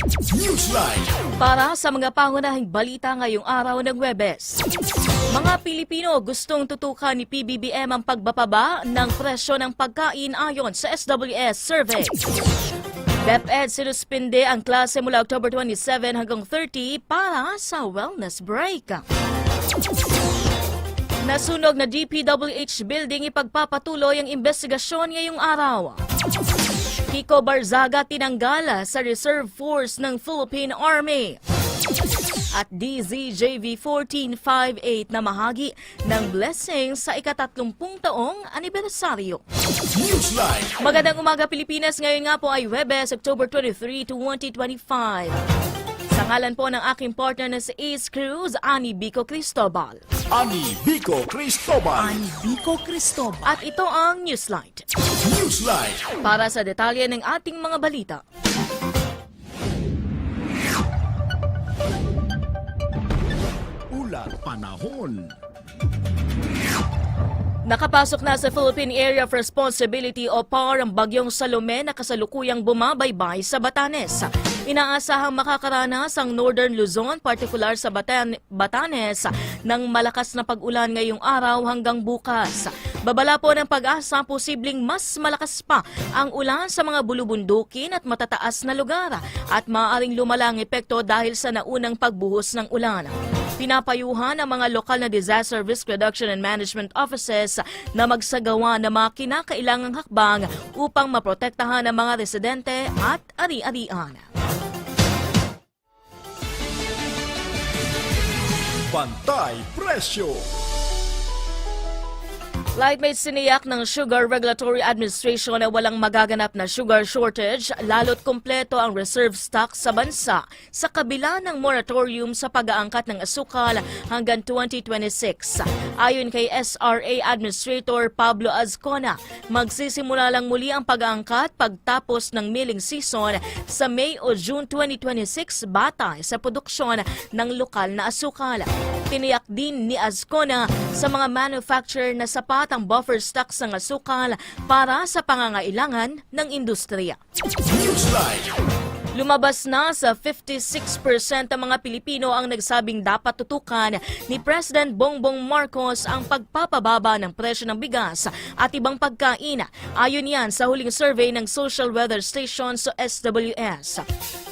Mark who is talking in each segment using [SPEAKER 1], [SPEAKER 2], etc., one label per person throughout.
[SPEAKER 1] Newsline.
[SPEAKER 2] Para sa mga pangunahing balita ngayong araw ng Webes. Mga Pilipino gustong tutukan ni PBBM ang pagbababa ng presyo ng pagkain ayon sa SWS survey. DepEd sinuspinde ang klase mula October 27 hanggang 30 para sa wellness break. Nasunog na DPWH building ipagpapatuloy ang investigasyon ngayong araw. Kiko Barzaga tinanggala sa Reserve Force ng Philippine Army. At DZJV 1458 na mahagi ng blessing sa ikatatlumpung taong anibersaryo. Magandang umaga Pilipinas, ngayon nga po ay Webes, October 23, 2025. Sa ngalan po ng aking partner na si Ace Cruz, Ani Bico Cristobal.
[SPEAKER 1] Ani Vico Cristobal.
[SPEAKER 2] Bico Cristobal. At ito ang Newslight.
[SPEAKER 1] Newsline.
[SPEAKER 2] Para sa detalye ng ating mga balita.
[SPEAKER 3] Ulat panahon.
[SPEAKER 2] Nakapasok na sa Philippine Area of Responsibility o PAR ang bagyong Salome na kasalukuyang bumabaybay sa Batanes. Inaasahang makakaranas ang Northern Luzon, partikular sa Batan- Batanes, ng malakas na pag-ulan ngayong araw hanggang bukas. Babala po ng pag-asa, posibleng mas malakas pa ang ulan sa mga bulubundukin at matataas na lugar at maaaring lumala ang epekto dahil sa naunang pagbuhos ng ulan. Pinapayuhan ang mga lokal na disaster risk reduction and management offices na magsagawa ng mga kinakailangang hakbang upang maprotektahan ang mga residente at ari-arian.
[SPEAKER 1] Bantay Presyo.
[SPEAKER 2] Lightmate siniyak ng Sugar Regulatory Administration na walang magaganap na sugar shortage lalo't kumpleto ang reserve stock sa bansa sa kabila ng moratorium sa pag-aangkat ng asukal hanggang 2026. Ayon kay SRA Administrator Pablo Azcona, magsisimula lang muli ang pag-aangkat pagtapos ng milling season sa May o June 2026 batay sa produksyon ng lokal na asukal. Tiniyak din ni Azcona sa mga manufacturer na sapat ang buffer stocks ng asukal para sa pangangailangan ng industriya.
[SPEAKER 1] Newsline.
[SPEAKER 2] Lumabas na sa 56% ang mga Pilipino ang nagsabing dapat tutukan ni President Bongbong Marcos ang pagpapababa ng presyo ng bigas at ibang pagkain. Ayon yan sa huling survey ng Social Weather Station sa SWS.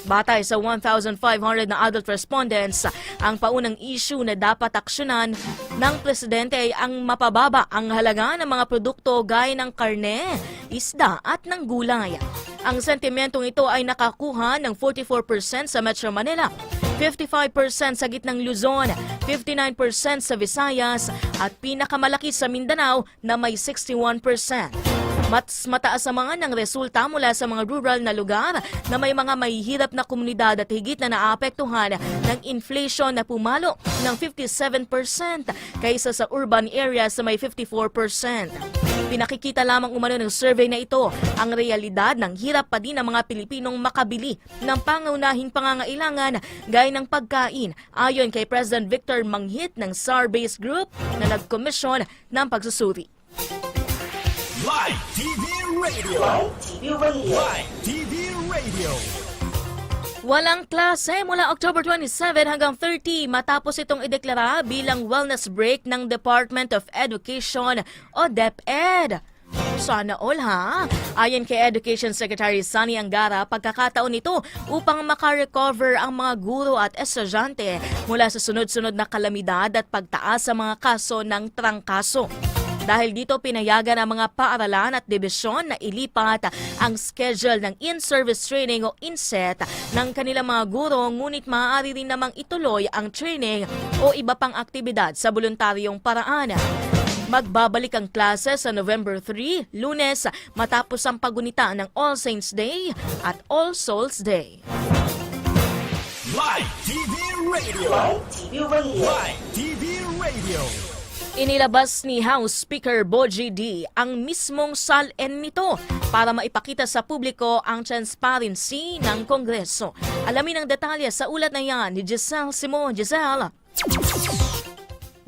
[SPEAKER 2] Batay sa 1,500 na adult respondents, ang paunang issue na dapat aksyonan ng presidente ay ang mapababa ang halaga ng mga produkto gaya ng karne, isda at ng gulay. Ang sentimentong ito ay nakakuha ng 44% sa Metro Manila, 55% sa gitnang Luzon, 59% sa Visayas at pinakamalaki sa Mindanao na may 61%. Mas mataas ang resulta mula sa mga rural na lugar na may mga mahihirap na komunidad at higit na naapektuhan ng inflation na pumalo ng 57% kaysa sa urban areas na may 54%. Pinakikita lamang umano ng survey na ito ang realidad ng hirap pa din ng mga Pilipinong makabili ng pangunahing pangangailangan gaya ng pagkain ayon kay President Victor Manghit ng SAR-based group na nagkomisyon ng pagsusuri.
[SPEAKER 1] Live TV Radio.
[SPEAKER 4] Live TV Radio.
[SPEAKER 1] Live TV Radio.
[SPEAKER 2] Walang klase mula October 27 hanggang 30 matapos itong ideklara bilang wellness break ng Department of Education o DepEd. Sana all ha? Ayon kay Education Secretary Sunny Angara, pagkakataon ito upang makarecover ang mga guro at estudyante mula sa sunod-sunod na kalamidad at pagtaas sa mga kaso ng trangkaso. Dahil dito pinayagan ang mga paaralan at dibisyon na ilipat ang schedule ng in-service training o INSET ng kanilang mga guro ngunit maaari rin namang ituloy ang training o iba pang aktibidad sa voluntaryong paraan. Magbabalik ang klase sa November 3, lunes, matapos ang pagunita ng All Saints Day at All Souls Day.
[SPEAKER 1] Live TV Radio.
[SPEAKER 5] Live TV Radio.
[SPEAKER 1] Live TV Radio.
[SPEAKER 2] Inilabas ni House Speaker Boji D ang mismong salin nito para maipakita sa publiko ang transparency ng Kongreso. Alamin ang detalye sa ulat na yan ni Giselle Simon. Giselle.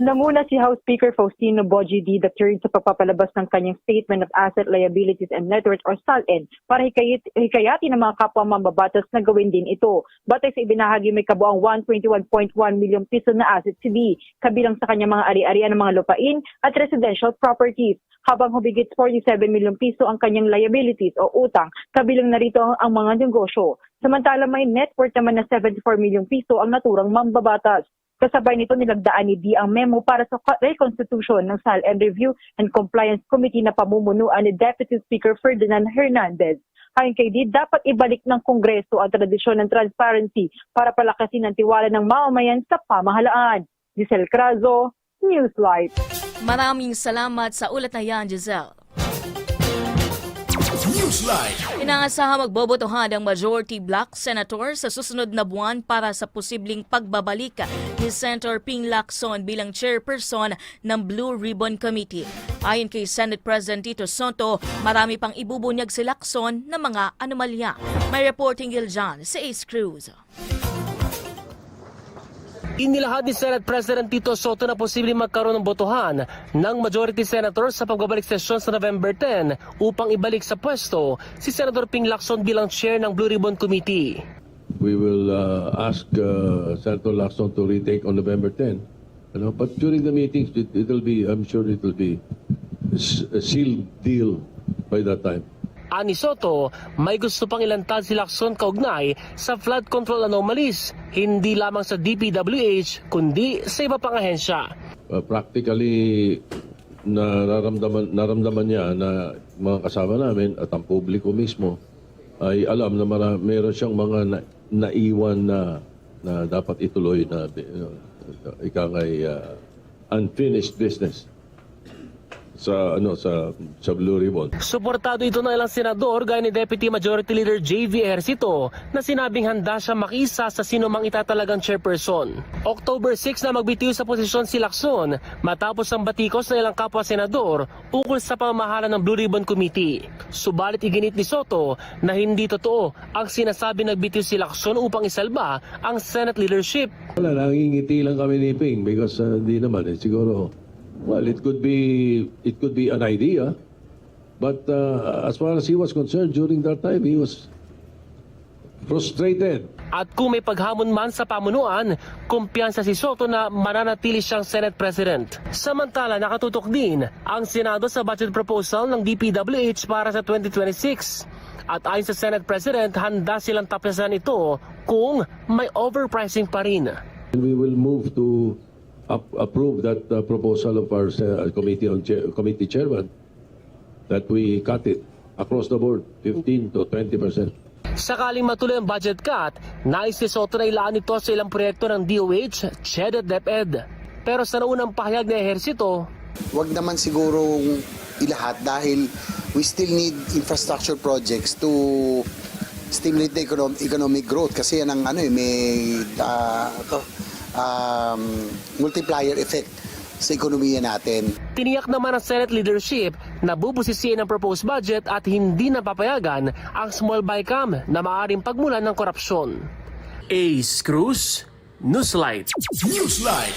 [SPEAKER 6] Nanguna si House Speaker Faustino Boji D. III sa pagpapalabas ng kanyang Statement of Asset, Liabilities and Net Worth or SALN para hikayat, hikayatin ng mga kapwa mambabatas na gawin din ito. Batay sa ibinahagi may kabuang 121.1 milyong piso na asset si D, kabilang sa kanyang mga ari-arian ng mga lupain at residential properties, habang humigit 47 milyong piso ang kanyang liabilities o utang, kabilang narito ang mga negosyo. Samantala may net worth naman na 74 milyong piso ang naturang mambabatas. Kasabay nito nilagdaan ni D ang memo para sa reconstitution ng SAL and Review and Compliance Committee na pamumunuan ni Deputy Speaker Ferdinand Hernandez. Ayon kay D, dapat ibalik ng Kongreso ang tradisyon ng transparency para palakasin ang tiwala ng mamamayan sa pamahalaan. Giselle Crazo, Newslight.
[SPEAKER 2] Maraming salamat sa ulat na yan, Giselle.
[SPEAKER 1] Newsline.
[SPEAKER 2] Inaasahan magbobotohan ang majority black senator sa susunod na buwan para sa posibleng pagbabalik ni Senator Ping Lacson bilang chairperson ng Blue Ribbon Committee. Ayon kay Senate President Tito Soto, marami pang ibubunyag si Lacson ng mga anomalya. May reporting Gil John sa Ace Cruz.
[SPEAKER 7] Inilahad ni Senate President Tito Soto na posibleng magkaroon ng botohan ng majority senator sa pagbabalik sesyon sa November 10 upang ibalik sa pwesto si Senator Ping Lacson bilang chair ng Blue Ribbon Committee.
[SPEAKER 8] we will uh, ask uh, Senator Lacson to retake on November 10. You know, but during the meetings, it, it'll be, I'm sure it will be a sealed deal by that time.
[SPEAKER 7] Ani Soto, may gusto pang ilantad si Lacson kaugnay sa flood control anomalies, hindi lamang sa DPWH kundi sa iba pang ahensya.
[SPEAKER 8] Uh, practically, nararamdaman, naramdaman niya na mga kasama namin at ang publiko mismo ay alam na mara, meron siyang mga na, naiwan na na dapat ituloy na uh, ika ngay uh, unfinished business sa ano sa sa Blue Ribbon.
[SPEAKER 7] Suportado ito ng ilang senador gaya ni Deputy Majority Leader J.V. Ejercito na sinabing handa siya makisa sa sino mang itatalagang chairperson. October 6 na magbitiw sa posisyon si Lacson matapos ang batikos ng ilang kapwa senador ukol sa pamamahala ng Blue Ribbon Committee. Subalit iginit ni Soto na hindi totoo ang sinasabi nagbitiw si Lacson upang isalba ang Senate leadership.
[SPEAKER 8] Wala, nangingiti lang kami ni Ping because uh, hindi naman eh, siguro, well, it could be, it could be an idea. But uh, as far as he was concerned during that time, he was frustrated.
[SPEAKER 7] At kung may paghamon man sa pamunuan, kumpiyansa si Soto na mananatili siyang Senate President. Samantala, nakatutok din ang Senado sa budget proposal ng DPWH para sa 2026. At ayon sa Senate President, handa silang taplasan ito kung may overpricing pa rin.
[SPEAKER 8] We will move to up- approve that uh, proposal of our uh, committee on chair- committee chairman that we cut it across the board, 15 to 20 percent.
[SPEAKER 7] Sakaling matuloy ang budget cut, nais ni Soto na ilaan ito sa ilang proyekto ng DOH, CHED at DepEd. Pero sa naunang pahayag ng ehersito,
[SPEAKER 9] wag naman sigurong ilahat dahil we still need infrastructure projects to stimulate the economic, growth kasi yan ang ano eh, may to, um, multiplier effect sa ekonomiya natin.
[SPEAKER 7] Tiniyak naman ng Senate leadership na bubusisiin ang proposed budget at hindi napapayagan ang small bycam na maaaring pagmulan ng korupsyon. Ace Cruz, Newslight.
[SPEAKER 1] Newsline.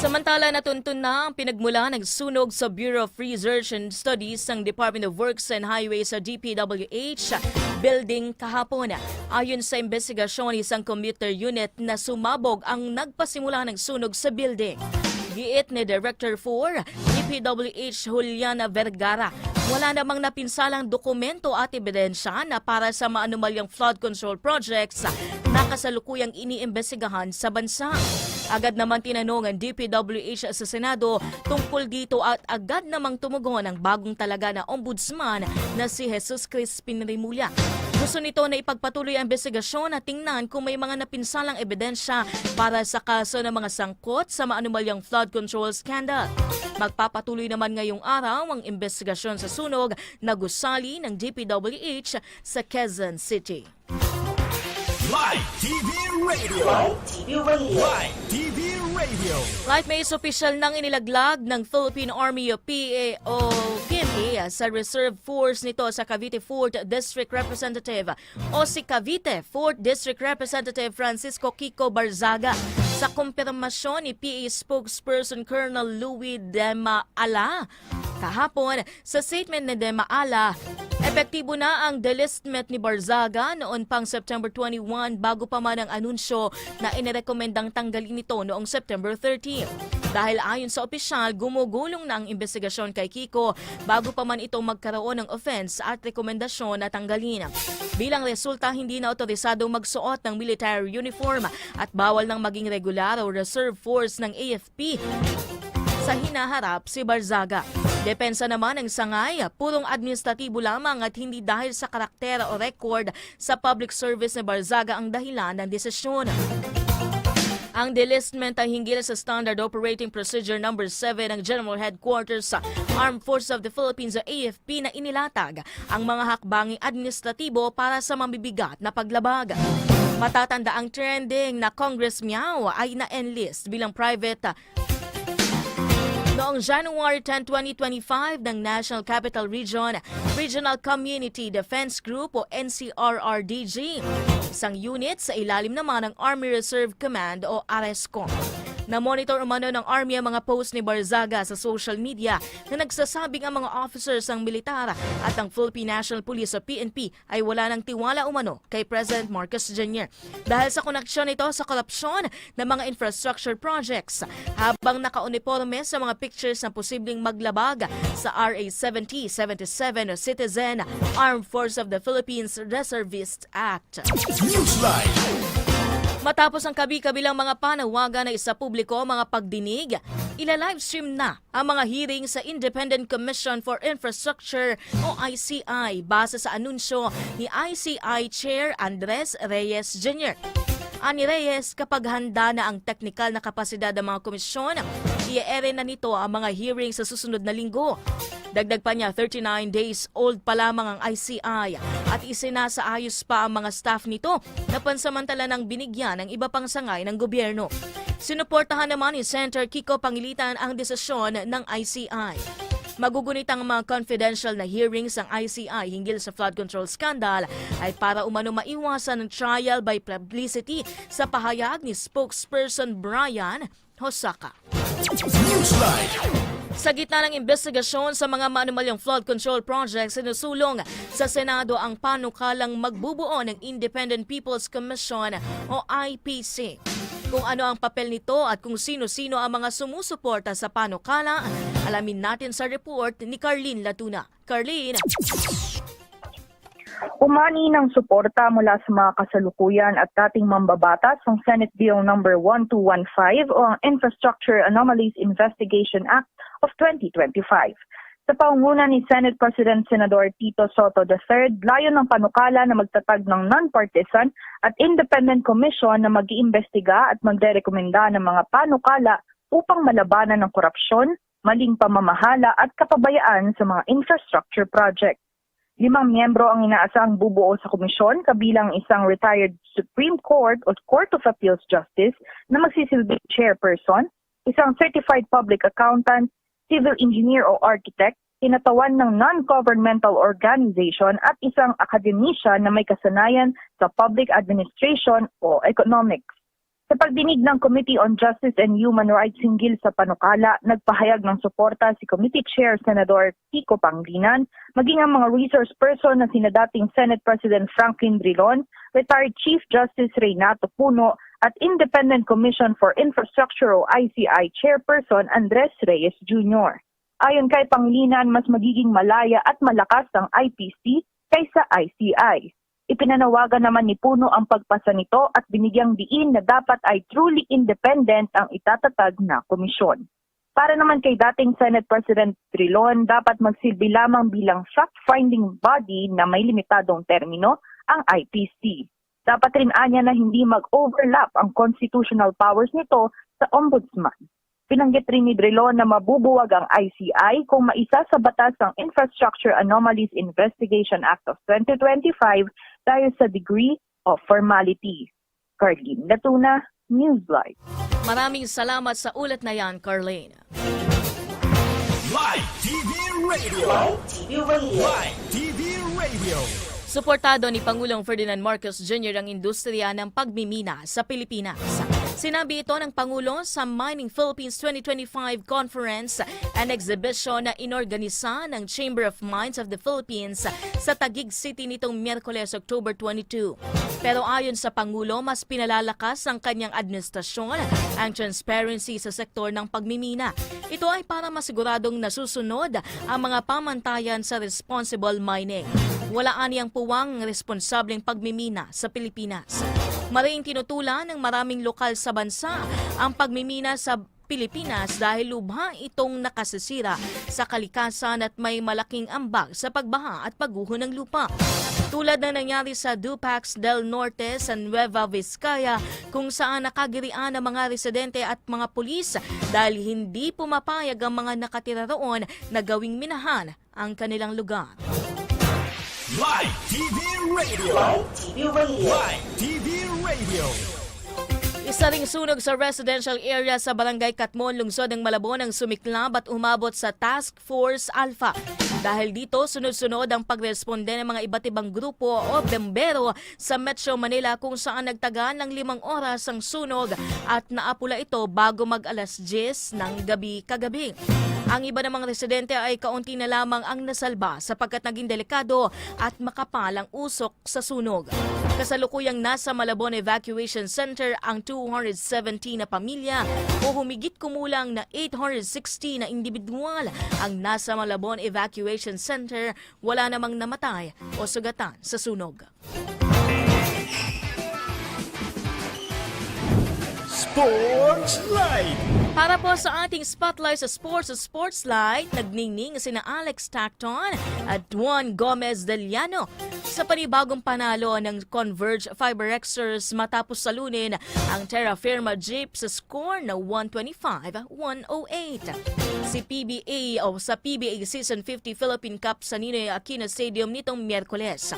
[SPEAKER 2] Samantala, natuntun na ang pinagmula ng sunog sa Bureau of Research and Studies ng Department of Works and Highways sa DPWH building kahapon. Ayon sa investigasyon, isang commuter unit na sumabog ang nagpasimula ng sunog sa building. Giit ni Director 4, DPWH Juliana Vergara, wala namang napinsalang dokumento at ebidensya na para sa maanumalyang flood control projects na kasalukuyang iniimbestigahan sa bansa. Agad naman tinanong ang DPWH sa Senado tungkol dito at agad namang tumugon ang bagong talaga na ombudsman na si Jesus Crispin Rimulya. Gusto nito na ipagpatuloy ang investigasyon at tingnan kung may mga napinsalang ebidensya para sa kaso ng mga sangkot sa maanumalyang flood control scandal. Magpapatuloy naman ngayong araw ang investigasyon sa sunog na gusali ng DPWH sa Quezon City.
[SPEAKER 1] Live TV Radio.
[SPEAKER 4] Live TV Radio.
[SPEAKER 1] Live TV Radio.
[SPEAKER 2] Lightmates official nang inilaglag ng Philippine Army o PA o PNP sa reserve force nito sa Cavite 4th District Representative o si Cavite 4th District Representative Francisco Kiko Barzaga sa kumpirmasyon ni PA spokesperson Colonel Louis Dema Ala. Kahapon, sa statement ni Dema Ala, epektibo na ang delistment ni Barzaga noon pang September 21 bago pa man ang anunsyo na inirekomendang tanggalin ito noong September 13. Dahil ayon sa opisyal, gumugulong na ang investigasyon kay Kiko bago pa man ito magkaroon ng offense at rekomendasyon na tanggalin. Bilang resulta, hindi na otorisadong magsuot ng military uniform at bawal nang maging regular o reserve force ng AFP sa hinaharap si Barzaga. Depensa naman ng sangay, purong administratibo lamang at hindi dahil sa karakter o record sa public service ni Barzaga ang dahilan ng desisyon. Ang delistment ay hinggil sa Standard Operating Procedure No. 7 ng General Headquarters sa Armed Forces of the Philippines o AFP na inilatag ang mga hakbanging administratibo para sa mabibigat na paglabag. Matatanda ang trending na Congress Meow ay na-enlist bilang private Noong January 10, 2025 ng National Capital Region Regional Community Defense Group o NCRRDG, isang unit sa ilalim naman ng Army Reserve Command o RSCOM. Na-monitor umano ng Army ang mga post ni Barzaga sa social media na nagsasabing ang mga officers ng militar at ang Philippine National Police o PNP ay wala ng tiwala umano kay President Marcos Jr. Dahil sa koneksyon nito sa korupsyon ng mga infrastructure projects habang nakauniforme sa mga pictures na posibleng maglabag sa RA 7077 o Citizen Armed Force of the Philippines Reservist Act.
[SPEAKER 1] Newsline.
[SPEAKER 2] Matapos ang kabi-kabilang mga panawagan na isa publiko mga pagdinig, ila-livestream na ang mga hearing sa Independent Commission for Infrastructure o ICI base sa anunsyo ni ICI Chair Andres Reyes Jr. Ani Reyes, kapag handa na ang teknikal na kapasidad ng mga komisyon, i-ere na nito ang mga hearing sa susunod na linggo. Dagdag pa niya, 39 days old pa lamang ang ICI at isinasaayos pa ang mga staff nito na pansamantala ng binigyan ng iba pang sangay ng gobyerno. Sinuportahan naman ni Senator Kiko Pangilitan ang desisyon ng ICI. Magugunit ang mga confidential na hearings ng ICI hinggil sa flood control scandal ay para umano maiwasan ng trial by publicity sa pahayag ni spokesperson Brian Hosaka. Sa gitna ng investigasyon sa mga maanumalyang flood control projects, sinusulong sa Senado ang panukalang magbubuo ng Independent People's Commission o IPC. Kung ano ang papel nito at kung sino-sino ang mga sumusuporta sa panukala, alamin natin sa report ni Carlene Latuna. Carlene,
[SPEAKER 10] Umani ng suporta mula sa mga kasalukuyan at dating mambabatas ng Senate Bill No. 1215 o ang Infrastructure Anomalies Investigation Act of 2025. Sa paunguna ni Senate President Senador Tito Soto III, layon ng panukala na magtatag ng non-partisan at independent commission na mag-iimbestiga at magderekomenda ng mga panukala upang malabanan ng korupsyon, maling pamamahala at kapabayaan sa mga infrastructure project. Limang miyembro ang inaasang bubuo sa komisyon kabilang isang retired Supreme Court o Court of Appeals Justice na magsisilbing chairperson, isang certified public accountant, civil engineer o architect, tinatawan ng non-governmental organization at isang akademisya na may kasanayan sa public administration o economics. Sa pagdinig ng Committee on Justice and Human Rights hinggil sa panukala, nagpahayag ng suporta si Committee Chair Senador Kiko Pangilinan, maging ang mga resource person na sina dating Senate President Franklin Drilon, retired Chief Justice Reynato Puno, at Independent Commission for Infrastructure o ICI Chairperson Andres Reyes Jr. Ayon kay Pangilinan, mas magiging malaya at malakas ang IPC kaysa ICI. Ipinanawagan naman ni Puno ang pagpasa nito at binigyang diin na dapat ay truly independent ang itatatag na komisyon. Para naman kay dating Senate President Trilon, dapat magsilbi lamang bilang fact-finding body na may limitadong termino ang IPC. Dapat rin anya na hindi mag-overlap ang constitutional powers nito sa ombudsman. Pinanggit rin ni Drilon na mabubuwag ang ICI kung maisa sa batas ng Infrastructure Anomalies Investigation Act of 2025 dahil sa degree of formality. Cardin Latuna, Newsline.
[SPEAKER 2] Maraming salamat sa ulat na yan, Carlene.
[SPEAKER 1] Live TV Radio.
[SPEAKER 4] Live TV Radio.
[SPEAKER 1] Live TV Radio.
[SPEAKER 2] Suportado ni Pangulong Ferdinand Marcos Jr. ang industriya ng pagmimina sa Pilipinas. Sinabi ito ng Pangulo sa Mining Philippines 2025 Conference and Exhibition na inorganisa ng Chamber of Mines of the Philippines sa Taguig City nitong Miyerkules, October 22. Pero ayon sa Pangulo, mas pinalalakas ang kanyang administrasyon ang transparency sa sektor ng pagmimina. Ito ay para masiguradong nasusunod ang mga pamantayan sa responsible mining. Wala aniyang puwang responsableng pagmimina sa Pilipinas. Maring tinutulan ng maraming lokal sa bansa ang pagmimina sa Pilipinas dahil lubha itong nakasisira sa kalikasan at may malaking ambag sa pagbaha at pagguho ng lupa. Tulad na nangyari sa Dupax del Norte sa Nueva Vizcaya kung saan nakagirian ang mga residente at mga pulis dahil hindi pumapayag ang mga nakatira roon na gawing minahan ang kanilang lugar.
[SPEAKER 1] Live TV Radio.
[SPEAKER 4] Live TV Radio.
[SPEAKER 1] Live TV Radio.
[SPEAKER 2] Isa ring sunog sa residential area sa Barangay Katmon, lungsod ng Malabon ang sumiklab at umabot sa Task Force Alpha. Dahil dito, sunod-sunod ang pagresponde ng mga iba't ibang grupo o bembero sa Metro Manila kung saan nagtagal ng limang oras ang sunog at naapula ito bago mag alas 10 ng gabi kagabi. Ang iba namang residente ay kaunti na lamang ang nasalba sapagkat naging delikado at makapal ang usok sa sunog. Kasalukuyang nasa Malabon Evacuation Center ang 217 na pamilya o humigit kumulang na 860 na individual ang nasa Malabon Evacuation Center wala namang namatay o sugatan sa sunog.
[SPEAKER 1] Sports Live.
[SPEAKER 2] Para po sa ating spotlight sa Sports sa Sports Light, nagningning sina Alex Tacton at Juan Gomez Deliano sa panibagong panalo ng Converge Fiberxers matapos salunin ang Terra Firma Jeep sa score na 125-108. Si PBA o sa PBA Season 50 Philippine Cup sa Ninoy Aquino Stadium nitong Miyerkules.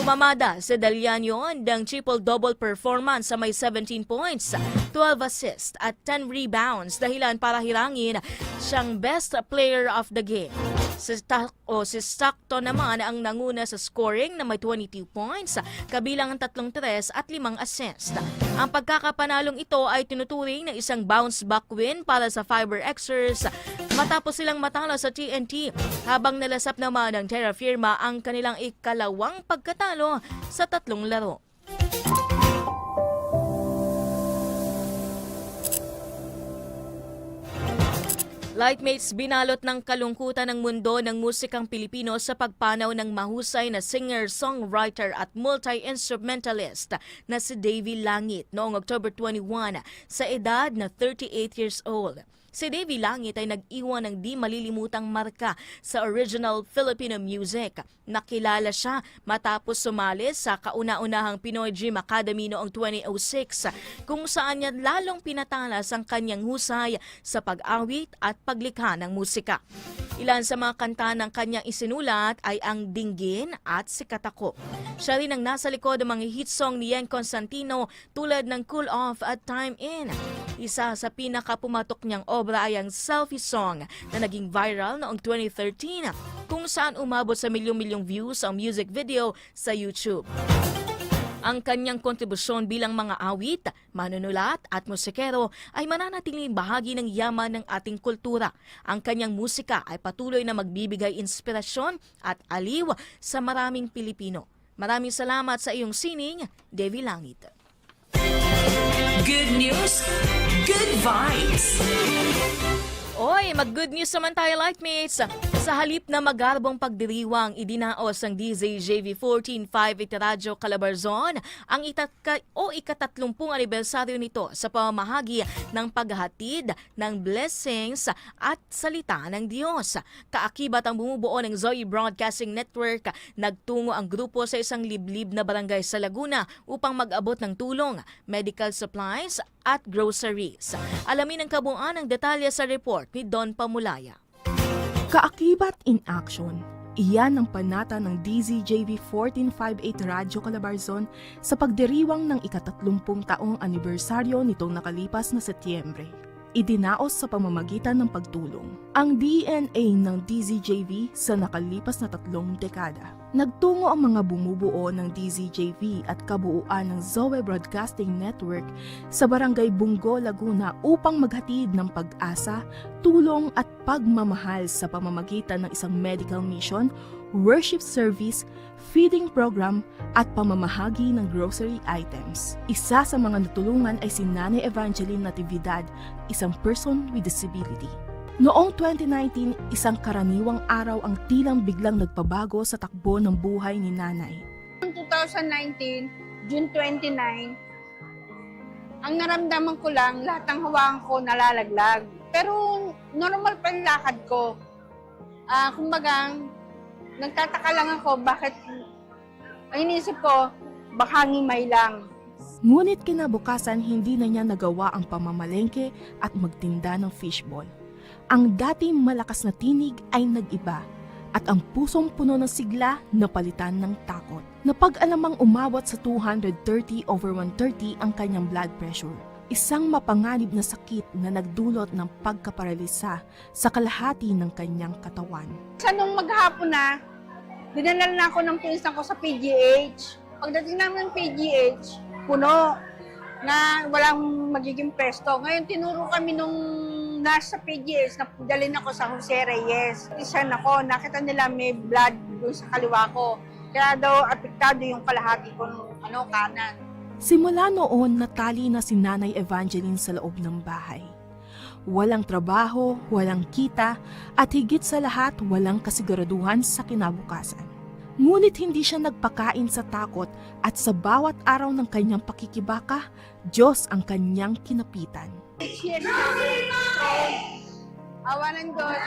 [SPEAKER 2] Pumamada si Daliano ng triple-double performance sa may 17 points, 12 assists at 10 rebounds dahilan para hirangin siyang best player of the game. Si, o si Stockton naman ang nanguna sa scoring na may 22 points, kabilang ang tatlong tres at limang assist. Ang pagkakapanalong ito ay tinuturing na isang bounce back win para sa Fiber Xers matapos silang matalo sa TNT habang nalasap naman ng Terra Firma ang kanilang ikalawang pagkatalo sa tatlong laro. Lightmates, binalot ng kalungkutan ng mundo ng musikang Pilipino sa pagpanaw ng mahusay na singer, songwriter at multi-instrumentalist na si Davy Langit noong October 21 sa edad na 38 years old. Si Davy Langit ay nag-iwan ng di malilimutang marka sa original Filipino music. Nakilala siya matapos sumali sa kauna-unahang Pinoy Dream Academy noong 2006 kung saan niya lalong pinatalas ang kanyang husay sa pag-awit at paglikha ng musika. Ilan sa mga kanta ng kanyang isinulat ay ang Dinggin at Sikat Ako. Siya rin ang nasa likod ng mga hit song ni Yen Constantino tulad ng Cool Off at Time In. Isa sa pinakapumatok niyang obra selfie song na naging viral noong 2013 kung saan umabot sa milyong-milyong views ang music video sa YouTube. Ang kanyang kontribusyon bilang mga awit, manunulat at musikero ay mananatiling bahagi ng yaman ng ating kultura. Ang kanyang musika ay patuloy na magbibigay inspirasyon at aliw sa maraming Pilipino. Maraming salamat sa iyong sining, Devi Langit.
[SPEAKER 11] Good news, good vibes.
[SPEAKER 2] Oy, mag-good news naman tayo, Lightmates. Sa halip na magarbong pagdiriwang, idinaos ng DZJV 145 Itiradyo Calabarzon ang itaka o ikatatlumpung anibersaryo nito sa pamamahagi ng paghatid ng blessings at salita ng Diyos. Kaakibat ang bumubuo ng Zoe Broadcasting Network, nagtungo ang grupo sa isang liblib na barangay sa Laguna upang mag-abot ng tulong, medical supplies at groceries. Alamin ang kabuuan ng detalye sa report ni Don Pamulaya.
[SPEAKER 12] Kaakibat in action. Iyan ang panata ng DZJV 1458 Radyo Calabarzon sa pagdiriwang ng ikatatlumpung taong anibersaryo nitong nakalipas na Setyembre. Idinaos sa pamamagitan ng pagtulong. Ang DNA ng DZJV sa nakalipas na tatlong dekada. Nagtungo ang mga bumubuo ng DZJV at kabuuan ng Zoe Broadcasting Network sa Barangay Bungo, Laguna upang maghatid ng pag-asa, tulong at pagmamahal sa pamamagitan ng isang medical mission, worship service, feeding program at pamamahagi ng grocery items. Isa sa mga natulungan ay si Nanay Evangeline Natividad, isang person with disability. Noong 2019, isang karaniwang araw ang tilang biglang nagpabago sa takbo ng buhay ni Nanay.
[SPEAKER 13] Noong 2019, June 29, ang naramdaman ko lang, lahat ng hawakan ko nalalaglag. Pero normal pa yung lakad ko. Ah, kumbaga, nagtataka lang ako bakit, ang inisip ko, baka ngimay lang.
[SPEAKER 12] Ngunit kinabukasan hindi na niya nagawa ang pamamalengke at magtinda ng fishball. Ang dati malakas na tinig ay nag-iba at ang pusong puno ng sigla napalitan ng takot. Napag-alamang umawat sa 230 over 130 ang kanyang blood pressure. Isang mapanganib na sakit na nagdulot ng pagkaparalisa sa kalahati ng kanyang katawan.
[SPEAKER 13] Sa nung maghapon na, dinala na ako ng pinsan ko sa PGH. Pagdating namin ng PGH, puno na walang magiging presto. Ngayon, tinuro kami nung nasa PGH na dalhin ako sa Jose Reyes. Isa ako, nakita nila may blood doon sa kaliwa ko. Kaya daw apektado yung kalahati ko ng ano, kanan.
[SPEAKER 12] Simula noon, natali na si Nanay Evangeline sa loob ng bahay. Walang trabaho, walang kita, at higit sa lahat, walang kasiguraduhan sa kinabukasan. Ngunit hindi siya nagpakain sa takot at sa bawat araw ng kanyang pakikibaka, Diyos ang kanyang kinapitan.
[SPEAKER 13] Yes, awa ng Diyos,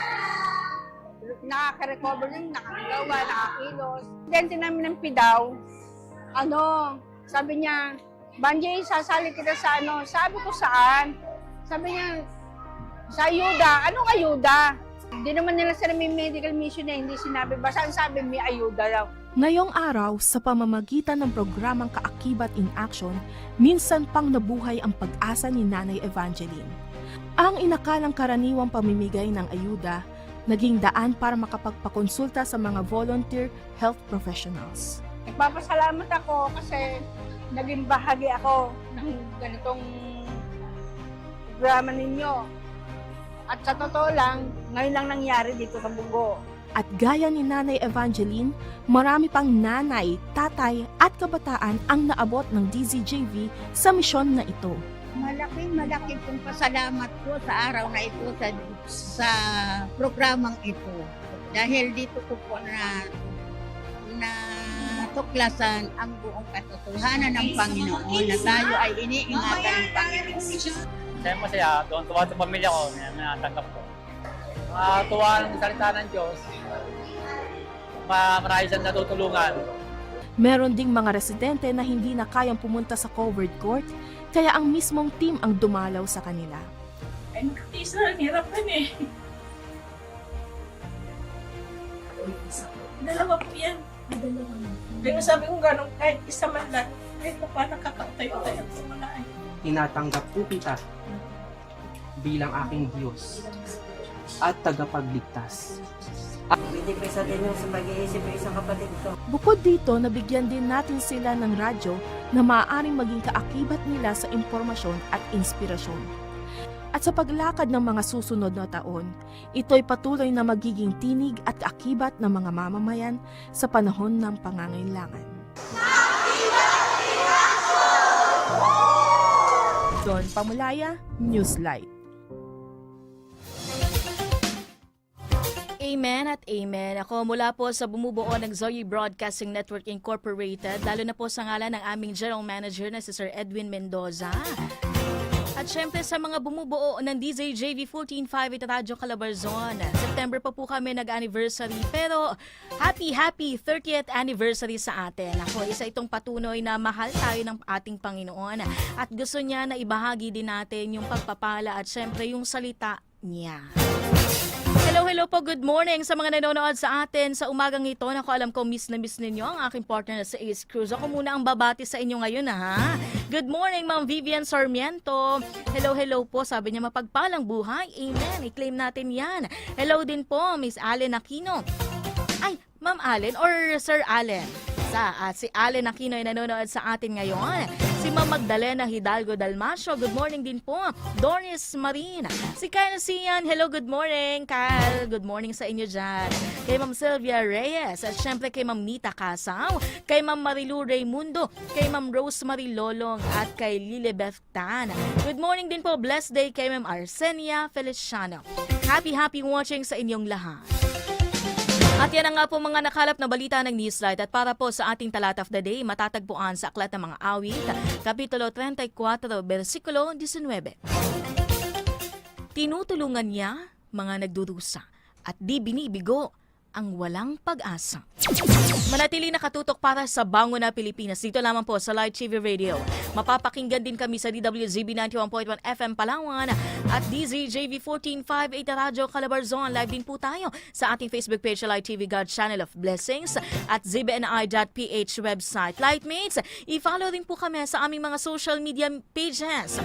[SPEAKER 13] nakaka-recover yung nakakagawa, nakakilos. Dente namin ng pidaw, ano, sabi niya, Banjay, sasali kita sa ano. Sabi ko, saan? Sabi niya, sa ayuda. Anong ayuda? Hindi naman nila sila may medical mission na hindi sinabi. Basta ang sabi, may ayuda daw.
[SPEAKER 12] Ngayong araw, sa pamamagitan ng programang Kaakibat in Action, minsan pang nabuhay ang pag-asa ni Nanay Evangeline. Ang inakalang karaniwang pamimigay ng ayuda, naging daan para makapagpakonsulta sa mga volunteer health professionals.
[SPEAKER 13] Nagpapasalamat ako kasi naging bahagi ako ng ganitong programa ninyo. At sa totoo lang, ngayon lang nangyari dito sa Bungo.
[SPEAKER 12] At gaya ni Nanay Evangeline, marami pang nanay, tatay at kabataan ang naabot ng DZJV sa misyon na ito.
[SPEAKER 14] Malaking malaki pong pasalamat ko sa araw na ito sa, sa programang ito. Dahil dito ko po na na tuklasan ang buong katotohanan ng Panginoon na tayo ay iniingatan ng Panginoon.
[SPEAKER 15] Masaya masaya, doon tuwa sa pamilya ko na natanggap ko. Uh, tuwa ng salita ng Diyos. Ma marami siyang natutulungan.
[SPEAKER 12] Meron ding mga residente na hindi na kayang pumunta sa covered court, kaya ang mismong team ang dumalaw sa kanila.
[SPEAKER 16] Ay, isa, ang hirap rin eh. Dalawa po yan. Dalawa. Pero sabi ko gano'n, kahit isa man lang, kahit pa paano kakatayo-tayo sa mga ay.
[SPEAKER 17] tinatanggap po kita bilang aking Diyos at tagapagligtas.
[SPEAKER 4] Hindi pa isa din yung sa pag-iisip ng isang kapatid ko.
[SPEAKER 12] Bukod dito, nabigyan din natin sila ng radyo na maaaring maging kaakibat nila sa impormasyon at inspirasyon. At sa paglakad ng mga susunod na taon, ito'y patuloy na magiging tinig at kaakibat ng mga mamamayan sa panahon ng pangangailangan. Don Pamulaya, Newslight.
[SPEAKER 2] Amen at amen. Ako mula po sa bumubuo ng Zoe Broadcasting Network Incorporated, lalo na po sa ngalan ng aming General Manager na si Sir Edwin Mendoza. At syempre sa mga bumubuo ng DZJV 1458 Radyo Calabarzon. September pa po kami nag-anniversary pero happy happy 30th anniversary sa atin. Ako isa itong patunoy na mahal tayo ng ating Panginoon at gusto niya na ibahagi din natin yung pagpapala at syempre yung salita niya. Hello, hello po. Good morning sa mga nanonood sa atin sa umagang ito. Naku, alam ko miss na miss ninyo ang aking partner na sa Ace Cruz. Ako muna ang babati sa inyo ngayon ha. Good morning, Ma'am Vivian Sarmiento. Hello, hello po. Sabi niya mapagpalang buhay. Amen. I-claim natin yan. Hello din po, Miss Allen Aquino. Ay, Ma'am Allen or Sir Allen? Sa, at si Allen Aquino ay nanonood sa atin ngayon. Si Ma'am Magdalena Hidalgo Dalmasio, good morning din po. Doris Marina. Si Kyle Sian, hello, good morning. Kyle, good morning sa inyo dyan. Kay Ma'am Sylvia Reyes, at syempre kay Ma'am Nita Casaw, kay Ma'am Marilu Raymundo, kay Ma'am Rosemary Lolong, at kay Lilibeth Tan. Good morning din po, blessed day kay Ma'am Arsenia Feliciano. Happy, happy watching sa inyong lahat. At yan ang nga po mga nakalap na balita ng Newslight at para po sa ating talat of the day, matatagpuan sa Aklat ng Mga Awit, Kapitulo 34, versikulo 19. Tinutulungan niya mga nagdurusa at di binibigo ang walang pag-asa. Manatili nakatutok para sa Bango na Pilipinas. Dito lamang po sa Live TV Radio. Mapapakinggan din kami sa DWZB 91.1 FM Palawan at DZJV 1458 Radyo Calabarzon. Live din po tayo sa ating Facebook page Live TV God Channel of Blessings at zbni.ph website. Lightmates, i-follow din po kami sa aming mga social media pages.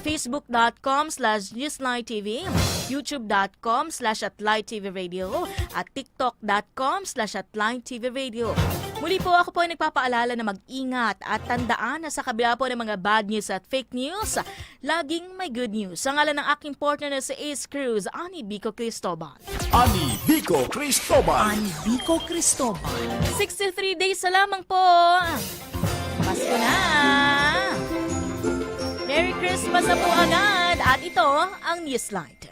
[SPEAKER 2] Facebook.com slash TV, YouTube.com slash at Live TV Radio, at TikTok.com slash at Live TV Radio. Muli po ako po ay nagpapaalala na mag-ingat at tandaan na sa kabila po ng mga bad news at fake news, laging may good news. Sa ngalan ng aking partner na si Ace Cruz, Ani Bico Cristobal.
[SPEAKER 1] Ani Vico Cristobal.
[SPEAKER 11] Ani Vico Cristobal.
[SPEAKER 2] 63 days na lamang po. Pasko na! Merry Christmas na po agad! At ito ang Newslight.